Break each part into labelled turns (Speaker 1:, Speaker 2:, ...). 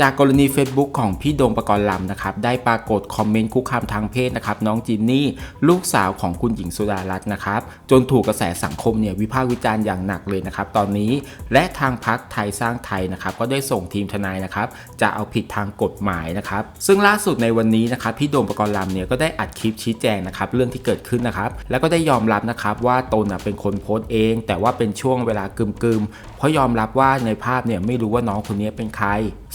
Speaker 1: จากกรณี Facebook ของพี่โดมประกรณ์ลำนะครับได้ปรากฏคอมเมนต์คุกคามทางเพศนะครับน้องจินนี่ลูกสาวของคุณหญิงสุดารัตน์นะครับจนถูกกระแสสังคมเนี่ยวิพากษ์วิจารณ์อย่างหนักเลยนะครับตอนนี้และทางพักไทยสร้างไทยนะครับก็ได้ส่งทีมทนายนะครับจะเอาผิดทางกฎหมายนะครับซึ่งล่าสุดในวันนี้นะครับพี่โดมประกรณ์ลำเนี่ยก็ได้อัดคลิปชี้แจงนะครับเรื่องที่เกิดขึ้นนะครับแล้วก็ได้ยอมรับนะครับว่าตนเป็นคนโพสต์เอง แต่ว่าเป็นช่วงเวลากึมๆเพราะยอมรับว่าในภาพเนี่ยไม่รู้ว่าน้องคนนี้เป็นใคร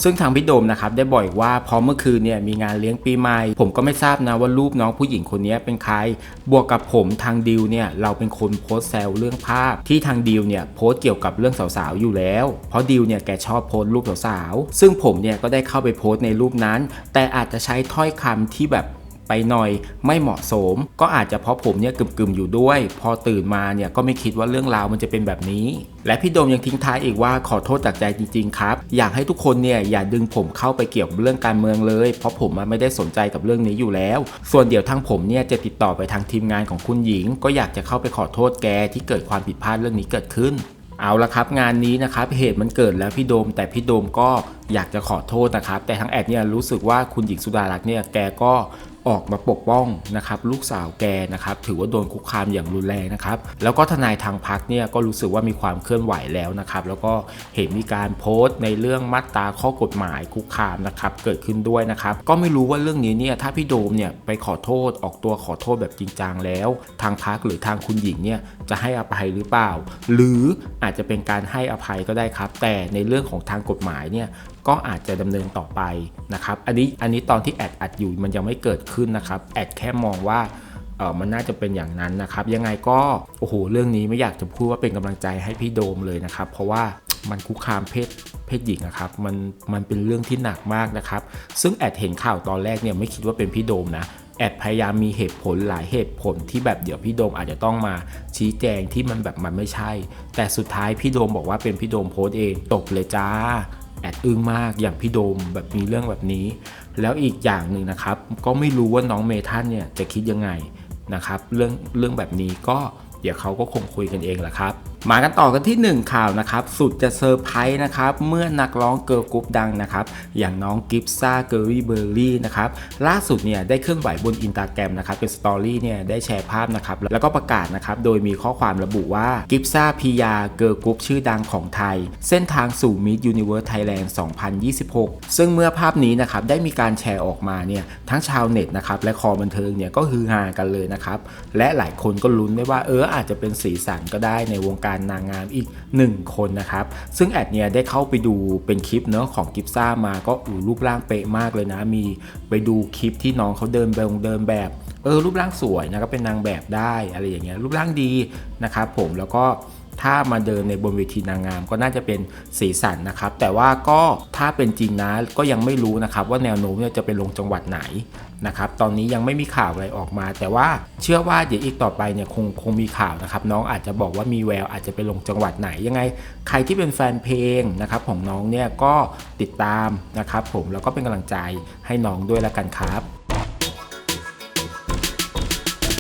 Speaker 1: ซึ่งทางพี่โดมนะครับได้บอกอีกว่าพอเมื่อคืนเนี่ยมีงานเลี้ยงปีใหม่ ผมก็ไม่ทราบนะว่ารูปน้องผู้หญิงคนนี้เป็นใคร บวกกับผมทางดิวเนี่ยเราเป็นคนโพสต์แซวเรื่องภาพ ที่ทางดิวเนี่ยโพสต์เกี่ยวกับเรื่องสาวๆอยู่แล้ว เพราะดิวเนี่ยแกชอบโพสต์รูปสาวๆซึ่งผมเนี่ยก็ได้เข้าไปโพสต์ในรูปนั้น แต่อาจจะใช้ถ้อยคำที่แบบ ไปหน่อย ไม่เหมาะสม ก็อาจจะเพราะผมเนี่ยกึ่มๆอยู่ด้วย พอตื่นมาเนี่ยก็ไม่คิดว่าเรื่องราวมันจะเป็นแบบนี้ และพี่โดมยังทิ้งท้ายอีกว่าขอโทษจากใจจริงๆครับ อยากให้ทุกคนเนี่ยอย่าดึงผมเข้าไปเกี่ยวกับเรื่องการเมืองเลย เพราะผมไม่ได้สนใจกับเรื่องนี้อยู่แล้ว ส่วนเดี๋ยวทางผมเนี่ยจะติดต่อไปทางทีมงานของคุณหญิง ก็อยากจะเข้าไปขอโทษแกที่เกิดความผิดพลาดเรื่องนี้เกิดขึ้นเอาละครับงานนี้นะครับเหตุมันเกิดแล้วพี่โดม แต่พี่โดมก็อยากจะขอโทษนะครับ แต่ทางแอดเนี่ยรู้สึกว่าคุณหญิงสุดารัตน์เนี่ยแกก็ ออกมาปกป้องนะครับลูกสาวแกนะครับถือว่าโดนคุกคามอย่างรุนแรงนะครับแล้วก็ทนายทางพักเนี่ยก็รู้สึกว่ามีความเคลื่อนไหวแล้วนะครับแล้วก็เห็นมีการโพสต์ในเรื่องมาตราข้อกฎหมายคุกคามนะครับเกิดขึ้นด้วยนะครับก็ไม่รู้ว่าเรื่องนี้เนี่ยถ้าพี่โดมเนี่ยไปขอโทษออกตัวขอโทษแบบจริงจังแล้ว ทางพักหรือทางคุณหญิงเนี่ยจะให้อภัยหรือเปล่า หรืออาจจะเป็นการให้อภัยก็ได้ครับ แต่ในเรื่องของทางกฎหมายเนี่ยก็อาจจะดำเนินต่อไปนะครับ อันนี้อันนี้ตอนที่แอดอัดอยู่มันยังไม่เกิดขึ้นนะครับ แอดแค่มองว่าเออมันน่าจะเป็นอย่างนั้นนะครับ ยังไงก็โอ้โหเรื่องนี้ไม่อยากจะพูดว่าเป็นกำลังใจให้พี่โดมเลยนะครับ เพราะว่ามันคุกคามเพศเพศหญิงนะครับมันมันเป็นเรื่องที่หนักมากนะครับ ซึ่งแอดเห็นข่าวตอนแรกเนี่ยไม่คิดว่าเป็นพี่โดมนะแอดพยายามมีเหตุผลหลายเหตุผลที่แบบเดี๋ยวพี่โดมอาจจะต้องมาชี้แจงที่มันแบบมันไม่ใช่ แต่สุดท้ายพี่โดมบอกว่าเป็นพี่โดมโพสต์เองตกเลยจ้า แอดอึ้งมากอย่างพี่โดมแบบมีเรื่องแบบนี้ แล้วอีกอย่างหนึ่งนะครับ ก็ไม่รู้ว่าน้องเมทันเนี่ยจะคิดยังไงนะครับ เรื่องเรื่องแบบนี้ก็เดี๋ยวเขาก็คงคุยกันเองแหละครับ มากันต่อกันที่ 1 ข่าวนะครับสุดจะเซอร์ไพรส์นะครับเมื่อนักร้องเกิร์ลกรุ๊ปดังนะครับอย่างน้องกิฟซ่าเกอรี่เบอร์รี่นะครับล่าสุดเนี่ยได้เคลื่อนไหวบนอินตาแกรมนะครับเป็นสตอรี่เนี่ยได้แชร์ภาพนะครับแล้วก็ประกาศนะครับโดยมีข้อความระบุว่ากิฟซ่าพียาเกิร์ลกรุ๊ปชื่อดังของไทย เส้นทางสู่มิ s ยูนิเวิร์สไทยแลนด์2026 ซึ่งเมื่อภาพนี้นะครับได้มีการแชร์ออกมาเนี่ยทั้งชาวเน็ตนะครับและคอบันเทิงเนี่ยก็ฮือฮากันเลยนะครับและหลายคนก็ลุ้นได้ว่าเอออาจจะเป็นสีสันก็ได้ในวงการนางงามอีก 1 คนนะครับ ซึ่งแอดเนี่ยได้เข้าไปดูเป็นคลิปเนาะของกิฟซ่ามาก็อูรูปร่างเป๊ะมากเลยนะ มีไปดูคลิปที่น้องเขาเดินแบบเดินแบบเออรูปร่างสวยนะก็เป็นนางแบบได้อะไรอย่างเงี้ยรูปร่างดีนะครับผมแล้วก็ ถ้ามาเดินในบนเวทีนางงามก็น่าจะเป็นสีสันนะครับ แต่ว่าก็ถ้าเป็นจริงนะก็ยังไม่รู้นะครับว่าแนวโน้มจะไปลงจังหวัดไหนนะครับ ตอนนี้ยังไม่มีข่าวอะไรออกมา แต่ว่าเชื่อว่าเดี๋ยวอีกต่อไปเนี่ยคงคงมีข่าวนะครับ น้องอาจจะบอกว่ามีแววอาจจะไปลงจังหวัดไหนยังไง ใครที่เป็นแฟนเพลงนะครับของน้องเนี่ยก็ติดตามนะครับ ผมแล้วก็เป็นกำลังใจให้น้องด้วยละกันครับ